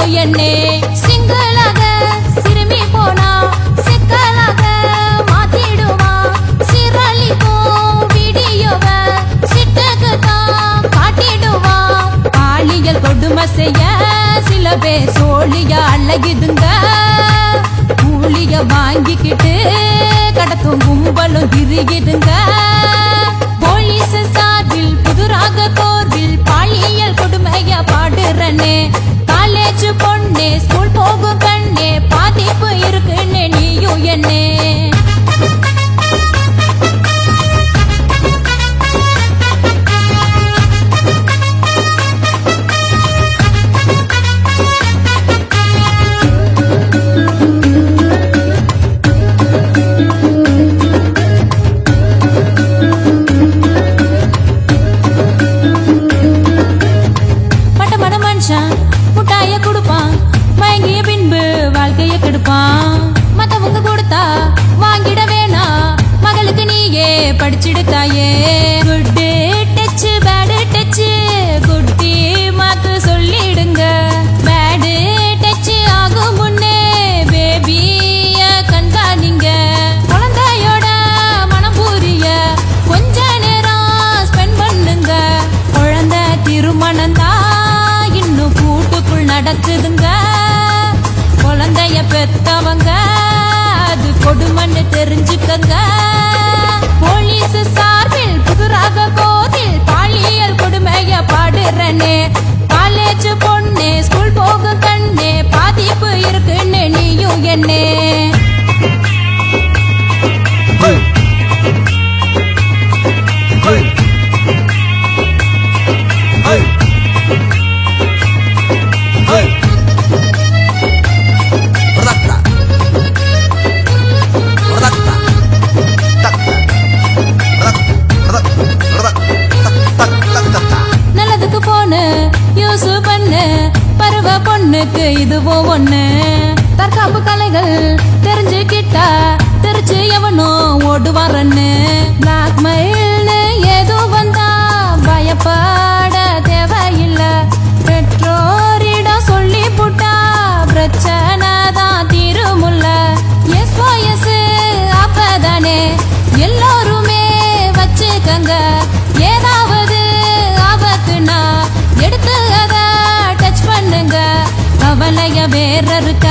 நீயும் என்னே? சிங்களாக சிறுமி போனா சிக்கலாக மாத்திடுவா சிரளிக்கும் வீடியோவ சிட்டுக்கு தான் காட்டிடுவா பாலியல் கொடுமை செய்ய சில பேர் சோழிய அழகிதுங்க. கூலிய வாங்கிக்கிட்டு கடத்தும் கும்பலும் திரிகிடுங்க ஸ்கூல் போகும் படிச்சிடு தாயே குட்டு டச்சு பேடு டச்சு குட்டி மாக்கு சொல்லிடுங்க. பேடு டச்சு ஆகும் முன்னே. பேபிய கண்காணிங்க. குழந்தையோட மனம் புரிய. கொஞ்ச நேரம் ஸ்பெண்ட் பண்ணுங்க. குழந்தை திருமணம் தான் இன்னும் கூட்டுக்குள் நடக்குதுங்க. குழந்தைய பெத்தவங்க அது கொடுமன்னு தெரிஞ்சுக்கங்க. போலீஸ் சார்பில் பருவ பொண்ணுக்கு இதுவும் ஒண்ணு. தற்காப்பு கலைகள் தெரிஞ்சுக்கிட்டா தெரிச்சு எவனோ ஓடுவாரன்னு. தேரருக்கு